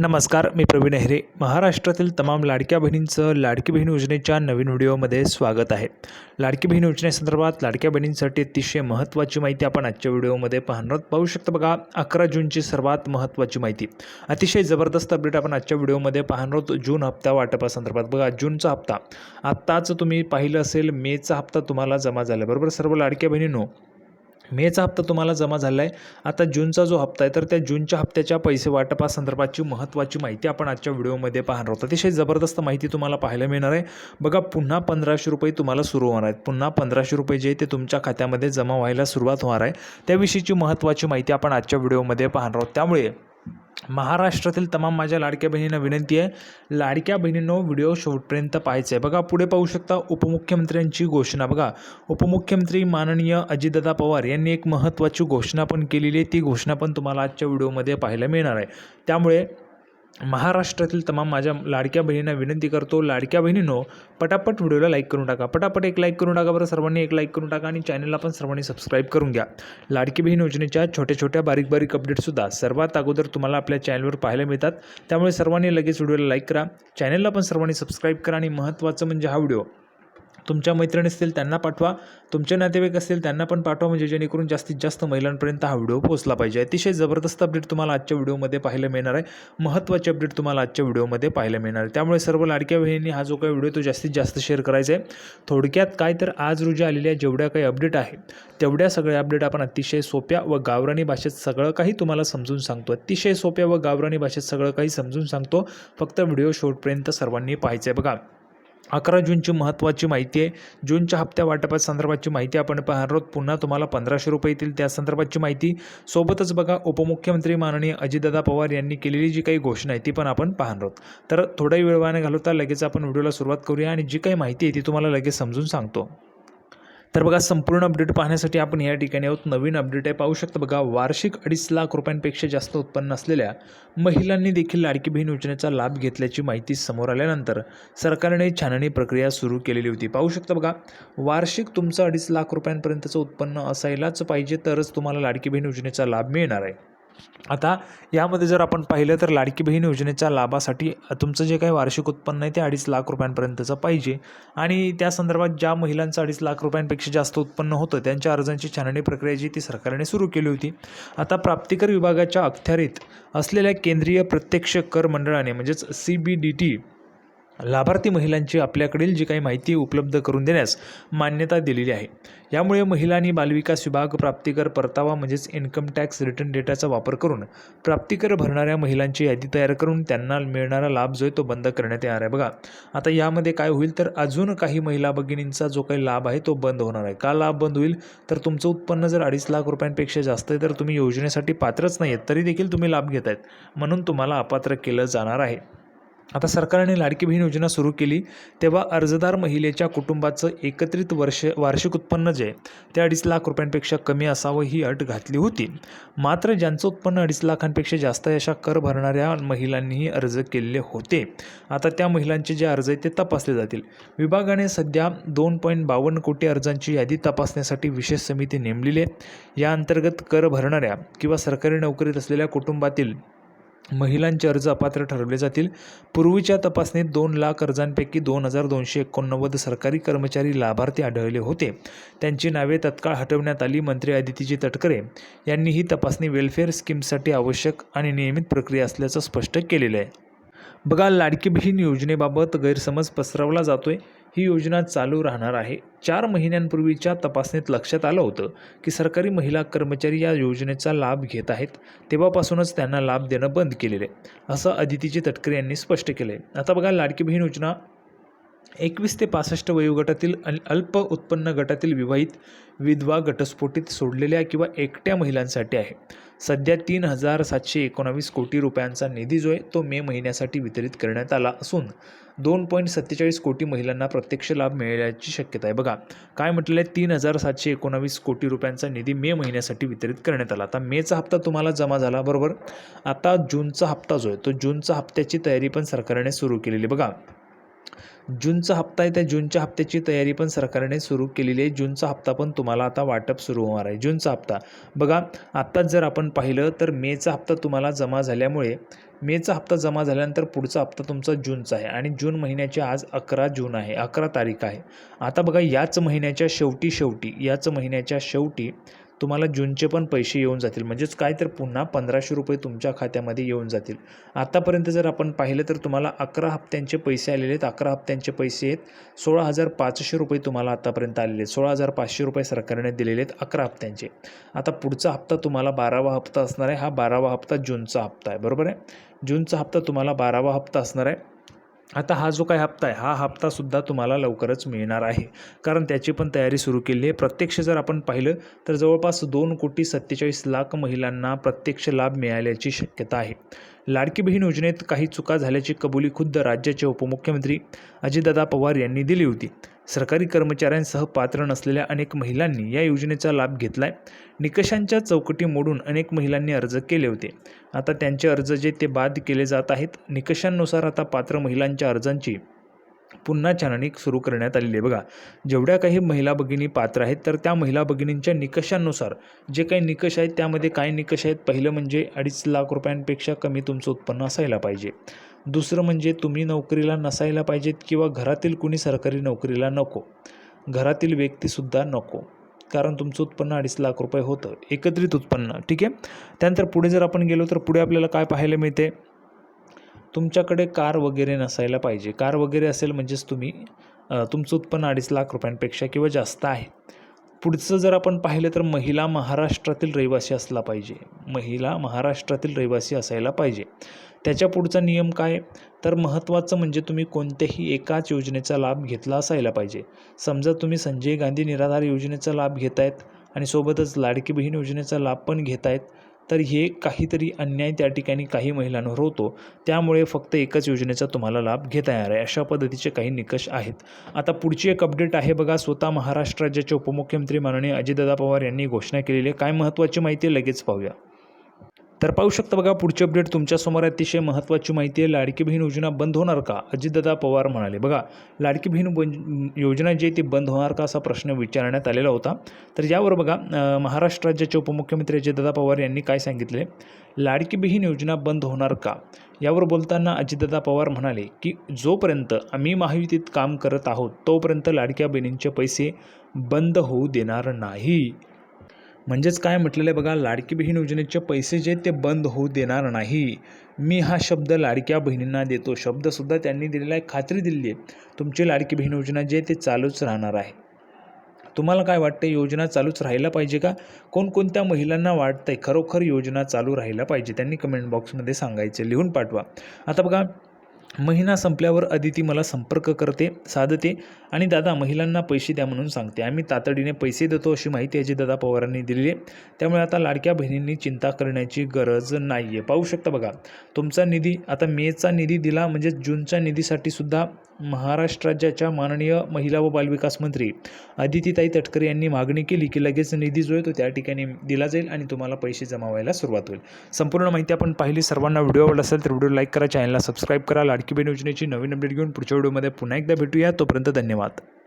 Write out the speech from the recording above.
नमस्कार मी प्रवीण हेरे महाराष्ट्रातील तमाम लाडक्या बहिणींचं लाडकी बहीण योजनेच्या नवीन व्हिडिओमध्ये स्वागत आहे. लाडकी बहीण योजनेसंदर्भात लाडक्या बहिणींसाठी अतिशय महत्त्वाची माहिती आपण आजच्या व्हिडिओमध्ये पाहणार आहोत. पाहू शकता बघा अकरा जूनची सर्वात महत्त्वाची माहिती. अतिशय जबरदस्त अपडेट आपण आजच्या व्हिडिओमध्ये पाहणार आहोत. जून हप्ता वाटपासंदर्भात. बघा जूनचा हप्ता. आत्ताच तुम्ही पाहिलं असेल मेचा हप्ता तुम्हाला जमा झाला. बरोबर सर्व लाडक्या बहिणींनो मेचा हप्ता तुम्हाला जमा झाला आहे आता जूनचा जो हप्ता आहे तर त्या जूनच्या हप्त्याच्या पैसे वाटपासंदर्भातची महत्त्वाची माहिती आपण आजच्या व्हिडिओमध्ये पाहणार आहोत. अतिशय जबरदस्त माहिती तुम्हाला पाहायला मिळणार आहे. बघा पुन्हा पंधराशे रुपये तुम्हाला सुरू होणार आहेत. पुन्हा पंधराशे रुपये जे ते तुमच्या खात्यामध्ये जमा व्हायला सुरुवात होणार आहे. त्याविषयीची महत्त्वाची माहिती आपण आजच्या व्हिडिओमध्ये पाहणार आहोत. त्यामुळे महाराष्ट्रातील तमाम माझ्या लाडक्या बहिणींना विनंती आहे लाडक्या बहिणींनो व्हिडिओ शेवटपर्यंत पाहायचं आहे बघा पुढे पाहू शकता उपमुख्यमंत्र्यांची घोषणा. बघा उपमुख्यमंत्री माननीय अजितदादा पवार यांनी एक महत्त्वाची घोषणा पण केलेली आहे. ती घोषणा पण तुम्हाला आजच्या व्हिडिओमध्ये पाहायला मिळणार आहे. त्यामुळे महाराष्ट्रातील तमाम माझ्या लाडक्या बहिणींना विनंती करतो लाडक्या बहिणींनो पटापट व्हिडिओला लाईक करून टाका. पटापट एक लाईक करून टाका बरं सर्वांनी एक लाईक करून टाका आणि चॅनलला पण सर्वांनी सबस्क्राईब करून घ्या. लाडकी बहीण योजनेच्या छोट्या छोट्या बारीक बारीक अपडेटसुद्धा सर्वात अगोदर तुम्हाला आपल्या चॅनलवर पाहायला मिळतात. त्यामुळे सर्वांनी लगेच व्हिडिओला लाईक करा. चॅनलला पण सर्वांनी सबस्क्राईब करा आणि महत्त्वाचं म्हणजे हा व्हिडिओ. तुमच्या मैत्रिणी असतील त्यांना पाठवा. तुमचे नातेवाईक असतील त्यांना पण पाठवा म्हणजे जेणेकरून जास्तीत जास्त महिलांपर्यंत हा व्हिडिओ पोहोचला पाहिजे. अतिशय जबरदस्त अपडेट तुम्हाला आजच्या व्हिडिओमध्ये पाहायला मिळणार आहे. महत्त्वाचे अपडेट तुम्हाला आजच्या व्हिडिओमध्ये पाहायला मिळणार आहे. त्यामुळे सर्व लाडक्या बहिणींनी हा जो काही व्हिडिओ तो जास्तीत जास्त शेअर करायचा आहे. थोडक्यात काय तर आज रोजी आलेल्या जेवढ्या काही अपडेट आहे तेवढ्या सगळ्या अपडेट आपण अतिशय सोप्या व गावरानी भाषेत सगळं काही तुम्हाला समजून सांगतो. अतिशय सोप्या व गावरानी भाषेत सगळं काही समजून सांगतो. फक्त व्हिडिओ शेवटपर्यंत सर्वांनी पाहायचं आहे. बघा अकरा जूनची महत्त्वाची माहिती आहे. जूनच्या हप्त्या वाटपात संदर्भाची माहिती आपण पाहणार आहोत. पुन्हा तुम्हाला पंधराशे रुपये येतील त्या संदर्भाची माहिती. सोबतच बघा उपमुख्यमंत्री माननीय अजितदादा पवार यांनी केलेली जी काही घोषणा आहे ती पण आपण पाहणार आहोत. तर थोडाही वेळवाने घालवता लगेच आपण व्हिडिओला सुरुवात करूया आणि जी काही माहिती आहे ती तुम्हाला लगेच समजून सांगतो. तर बघा संपूर्ण अपडेट पाहण्यासाठी आपण या ठिकाणी आहोत. नवीन अपडेट आहे. पाहू शकता बघा वार्षिक अडीच लाख रुपयांपेक्षा जास्त उत्पन्न असलेल्या महिलांनी देखील लाडकी बहीण योजनेचा लाभ घेतल्याची माहिती समोर आल्यानंतर सरकारने छाननी प्रक्रिया सुरू केलेली होती. पाहू शकता बघा वार्षिक तुमचं अडीच लाख रुपयांपर्यंतचं उत्पन्न असायलाच पाहिजे तरच तुम्हाला लाडकी बहीण योजनेचा लाभ मिळणार आहे. आता यामध्ये जर आपण पाहिलं तर लाडकी बहीण योजनेच्या लाभासाठी तुमचं जे काही वार्षिक उत्पन्न आहे ते अडीच लाख रुपयांपर्यंतचं पाहिजे. आणि त्या संदर्भात ज्या महिलांचं अडीच लाख रुपयांपेक्षा जास्त उत्पन्न होतं त्यांच्या अर्जांची छाननी प्रक्रिया जी ती सरकारने सुरू केली होती. आता प्राप्तिकर विभागाच्या अखत्यारीत असलेल्या केंद्रीय प्रत्यक्ष कर मंडळाने म्हणजेच सी बी डी टी लाभार्थी महिलांची आपल्याकडील जी काही माहिती उपलब्ध करून देण्यास मान्यता दिलेली आहे. यामुळे महिला आणि बालविकास विभाग प्राप्तिकर परतावा म्हणजेच इन्कम टॅक्स रिटर्न डेटाचा वापर करून प्राप्तिकर भरणाऱ्या महिलांची यादी तयार करून त्यांना मिळणारा लाभ जो आहे तो बंद करण्यात येणार आहे. बघा आता यामध्ये काय होईल तर अजून काही महिला भगिनींचा जो काही लाभ आहे तो बंद होणार आहे. का लाभ बंद होईल? तर तुमचं उत्पन्न जर अडीच लाख रुपयांपेक्षा जास्त आहे तर तुम्ही योजनेसाठी पात्रच नाही आहेत तरी देखील तुम्ही लाभ घेत आहेत म्हणून तुम्हाला अपात्र केलं जाणार आहे. आता सरकारने लाडकी बहीण योजना सुरू केली तेव्हा अर्जदार महिलेच्या कुटुंबाचं एकत्रित वर्ष वार्षिक उत्पन्न जे ते अडीच लाख रुपयांपेक्षा कमी असावं ही अट घातली होती. मात्र ज्यांचं उत्पन्न अडीच लाखांपेक्षा जास्त आहे अशा कर भरणाऱ्या महिलांनीही अर्ज केलेले होते. आता त्या महिलांचे जे अर्ज आहेत ते तपासले जातील. विभागाने सध्या दोन पॉईंट बावन्न कोटी अर्जांची यादी तपासण्यासाठी विशेष समिती नेमलेली आहे. या अंतर्गत कर भरणाऱ्या किंवा सरकारी नोकरीत असलेल्या कुटुंबातील महिलांचे अर्ज अपात्र ठरवले जातील. पूर्वीच्या तपासणीत दोन लाख अर्जांपैकी दोन हजार दोनशे एकोणनव्वद सरकारी कर्मचारी लाभार्थी आढळले होते. त्यांची नावे तत्काळ हटवण्यात आली मंत्री आदितीजी तटकरे यांनी ही तपासणी वेलफेअर स्कीमसाठी आवश्यक आणि नियमित प्रक्रिया असल्याचं स्पष्ट केलेलं आहे. बघा लाडकी बहीण योजनेबाबत गैरसमज पसरवला जातोय. ही योजना चालू राहणार आहे. चार महिन्यांपूर्वीच्या तपासणीत लक्षात आलं होतं की सरकारी महिला कर्मचारी या योजनेचा लाभ घेत आहेत. तेव्हापासूनच त्यांना लाभ देणं बंद केलेलं आहे. असं अदितीजी तटकरे यांनी स्पष्ट केलं आहे आता बघा लाडकी बहीण योजना एकवीस ते पासष्ट वयोगटातील अल अल्प उत्पन्न गटातील विवाहित विधवा घटस्फोटीत सोडलेल्या किंवा एकट्या महिलांसाठी आहे. सध्या तीन हजार सातशे एकोणावीस कोटी रुपयांचा निधी जो आहे तो मे महिन्यासाठी वितरित करण्यात आला असून दोन पॉईंट सत्तेचाळीस कोटी महिलांना प्रत्यक्ष लाभ मिळण्याची शक्यता आहे. बघा काय म्हटलं आहे तीन हजार सातशे एकोणावीस कोटी रुपयांचा निधी मे महिन्यासाठी वितरित करण्यात आला. आता मेचा हप्ता तुम्हाला जमा झाला बरोबर? आता जूनचा हप्ता जो आहे तो जूनचा हप्त्याची तयारी पण सरकारने सुरू केलेली बघा जूनचा हप्ता आहे त्या जूनच्या हप्त्याची तयारी पण सरकारने सुरू केलेली आहे. जूनचा हप्ता पण तुम्हाला आता वाटप सुरू होणार आहे. जूनचा हप्ता. बघा आत्ताच जर आपण पाहिलं तर मेचा हप्ता तुम्हाला जमा झाल्यामुळे मेचा हप्ता जमा झाल्यानंतर पुढचा हप्ता तुमचा जूनचा आहे. आणि जून महिन्याची आज अकरा जून आहे. अकरा तारीख आहे. आता बघा याच महिन्याच्या शेवटी शेवटी याच महिन्याच्या शेवटी तुम्हाला जूनचे पण पैसे येऊन जातील. म्हणजेच काय तर पुन्हा पंधराशे रुपये तुमच्या खात्यामध्ये येऊन जातील. आतापर्यंत जर आपण पाहिलं तर तुम्हाला अकरा हप्त्यांचे पैसे आलेले आहेत. अकरा हप्त्यांचे पैसे आहेत. सोळा हजार पाचशे रुपये तुम्हाला आतापर्यंत आलेले आहेत. सोळा हजार पाचशे रुपये सरकारने दिलेले आहेत अकरा हप्त्यांचे. आता पुढचा हप्ता तुम्हाला बारावा हप्ता असणार आहे. हा बारावा हप्ता जूनचा हप्ता आहे. बरोबर आहे? जूनचा हप्ता तुम्हाला बारावा हप्ता असणार आहे. आता हा जो काही हप्ता आहे हा हप्तासुद्धा तुम्हाला लवकरच मिळणार आहे. कारण त्याची पण तयारी सुरू केली आहे. प्रत्यक्ष जर आपण पाहिलं तर जवळपास दोन कोटी सत्तेचाळीस लाख महिलांना प्रत्यक्ष लाभ मिळाल्याची शक्यता आहे. लाडकी बहीण योजनेत काही चुका झाल्याची कबुली खुद्द राज्याचे उपमुख्यमंत्री अजितदादा पवार यांनी दिली होती. सरकारी कर्मचाऱ्यांसह पात्र नसलेल्या अनेक महिलांनी या योजनेचा लाभ घेतला आहे निकषांच्या चौकटी मोडून अनेक महिलांनी अर्ज केले होते. आता त्यांचे अर्ज जे ते बाद केले जात आहेत निकषांनुसार आता पात्र महिलांच्या अर्जांची पुन्हा छाननी सुरू करण्यात आलेली आहे. बघा जेवढ्या काही महिला भगिनी पात्र आहेत तर त्या महिला भगिनींच्या निकषांनुसार जे काही निकष आहेत त्यामध्ये काय निकष आहेत? पहिलं म्हणजे अडीच लाख रुपयांपेक्षा कमी तुमचं उत्पन्न असायला पाहिजे. दुसरं म्हणजे तुम्ही नोकरीला नसायला पाहिजेत किंवा घरातील कुणी सरकारी नोकरीला नको. घरातील व्यक्तीसुद्धा नको. कारण तुमचं उत्पन्न अडीच लाख रुपये होतं. एकत्रित उत्पन्न. ठीक आहे? त्यानंतर पुढे जर आपण गेलो तर पुढे आपल्याला काय पाहायला मिळते? तुमच्याकडे कार वगैरे नसायला पाहिजे. कार वगैरे असेल म्हणजेच तुम्ही तुमचं उत्पन्न अडीच लाख रुपयांपेक्षा किंवा जास्त आहे. पुढचं जर आपण पाहिलं तर महिला महाराष्ट्रातील रहिवासी असला पाहिजे. महिला महाराष्ट्रातील रहिवासी असायला पाहिजे. त्याच्या पुढचा नियम काय? तर महत्त्वाचं म्हणजे तुम्ही कोणत्याही एकाच योजनेचा लाभ घेतला असायला पाहिजे. समजा तुम्ही संजय गांधी निराधार योजनेचा लाभ घेत आहेत आणि सोबतच लाडकी बहीण योजनेचा लाभ पण घेत आहेत तर हे काहीतरी अन्याय त्या ठिकाणी काही महिलांवर होतो. त्यामुळे फक्त एकच योजनेचा तुम्हाला लाभ घेता येणार आहे. अशा पद्धतीचे काही निकष आहेत. आता पुढची एक अपडेट आहे बघा. स्वतः महाराष्ट्र राज्याचे उपमुख्यमंत्री माननीय अजितदादा पवार यांनी घोषणा केलेली आहे. काय महत्त्वाची माहिती लगेच पाहूया. तर पाहू शकता बघा पुढची अपडेट तुमच्यासमोर अतिशय महत्त्वाची माहिती आहे. लाडकी बहीण योजना बंद होणार का? अजितदादा पवार म्हणाले. बघा लाडकी बहीण बन योजना जी आहे ती बंद होणार का असा प्रश्न विचारण्यात आलेला होता. तर यावर बघा महाराष्ट्र राज्याचे उपमुख्यमंत्री अजितदादा पवार यांनी काय सांगितले? लाडकी बहीण योजना बंद होणार का? यावर बोलताना अजितदादा पवार म्हणाले की जोपर्यंत आम्ही महायुतीत काम करत आहोत तोपर्यंत लाडक्या बहिणींचे पैसे बंद होऊ देणार नाही. म्हणजेच काय म्हटलेलं आहे बघा लाडकी बहीण योजनेचे पैसे जे ते बंद होऊ देणार नाही. मी हा शब्द लाडक्या बहिणींना देतो. शब्दसुद्धा त्यांनी दिलेला आहे खात्री दिलेली आहे. तुमची लाडकी बहीण योजना जी आहे ते चालूच राहणार आहे. तुम्हाला काय वाटतं योजना चालूच राहायला पाहिजे का? कोणकोणत्या महिलांना वाटतंय खरोखर योजना चालू राहायला पाहिजे? त्यांनी कमेंट बॉक्समध्ये सांगायचे लिहून पाठवा. आता बघा महिना संपल्यावर अदिती मला संपर्क करते साधते. आणि दादा महिलांना पैसे द्या म्हणून सांगते. आम्ही तातडीने पैसे देतो अशी माहिती अजित दादा पवारांनी दिली आहे. त्यामुळे आता लाडक्या बहिणींनी चिंता करण्याची गरज नाही आहे पाहू शकता बघा तुमचा निधी आता मेचा निधी दिला म्हणजे जूनच्या निधीसाठी सुद्धा महाराष्ट्र राज्याच्या माननीय महिला व बालविकास मंत्री आदितीताई तटकरे यांनी मागणी केली की लगेच निधी जो आहे तो त्या ठिकाणी दिला जाईल आणि तुम्हाला पैसे जमा व्हायला सुरुवात होईल. संपूर्ण माहिती आपण पाहिली. सर्वांना व्हिडिओ आवडला असेल तर व्हिडिओ लाईक करा चॅनलला सबस्क्राईब करा. लाडकी बहीण योजनेची नवीन अपडेट घेऊन पुढच्या व्हिडिओमध्ये पुन्हा एकदा भेटूया. तोपर्यंत धन्यवाद. धन्यवाद.